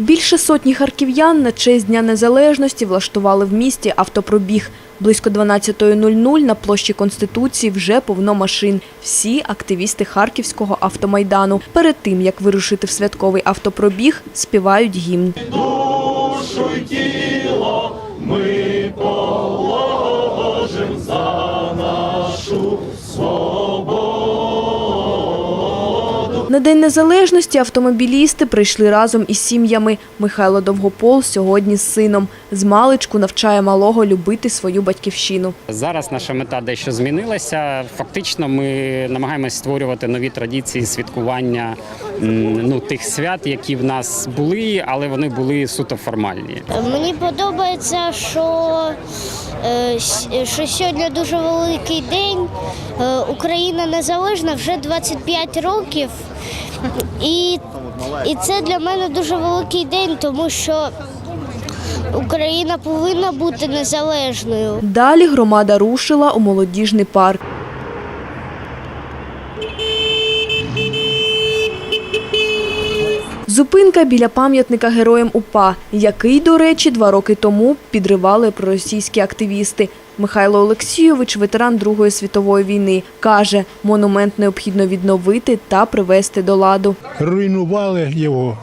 Більше сотні харків'ян на честь Дня Незалежності влаштували в місті автопробіг. Близько 12.00 на площі Конституції вже повно машин. Всі активісти Харківського автомайдану. Перед тим, як вирушити в святковий автопробіг, співають гімн. На День Незалежності автомобілісти прийшли разом із сім'ями. Михайло Довгопол сьогодні з сином. З маличку навчає малого любити свою батьківщину. Зараз наша мета дещо змінилася. Фактично, ми намагаємося створювати нові традиції святкування ну, тих свят, які в нас були, але вони були суто формальні. Мені подобається, що, що сьогодні дуже великий день. Е, Україна незалежна вже 25 років. І, і це для мене дуже великий день, тому що Україна повинна бути незалежною. Далі громада рушила у молодіжний парк. Зупинка біля пам'ятника героям УПА, який, до речі, два роки тому підривали проросійські активісти. Михайло Олексійович, ветеран Другої світової війни, каже, монумент необхідно відновити та привести до ладу. руйнували його.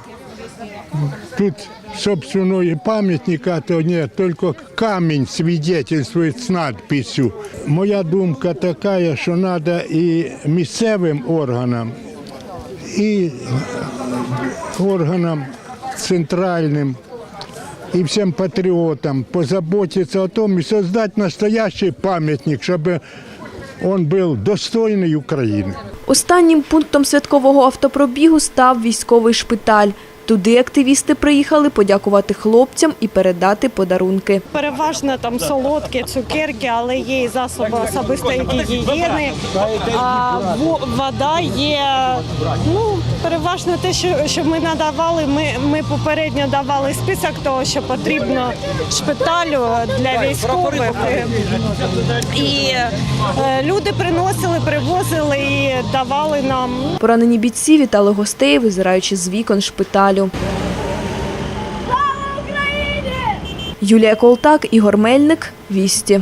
Тут, собственно, и памятника то нет, только камень свидетельствует с надписью. Моя думка така, що треба і місцевим органам, і органам центральним, и всем патриотам позаботиться о том и создать настоящий памятник, чтобы он был достойный Украины. Останнім пунктом святкового автопробігу став військовий шпиталь. Туди активісти приїхали подякувати хлопцям і передати подарунки. Переважно там солодкі, цукерки, але є і засоби особистої гігієни. А вода є. Ну переважно те, що, що ми надавали. Ми, ми попередньо давали список того, що потрібно шпиталю для військових. І е, люди приносили, привозили і давали нам. Поранені бійці вітали гостей, визираючи з вікон шпиталю. Юлія Колтак, Ігор Мельник, Вісті.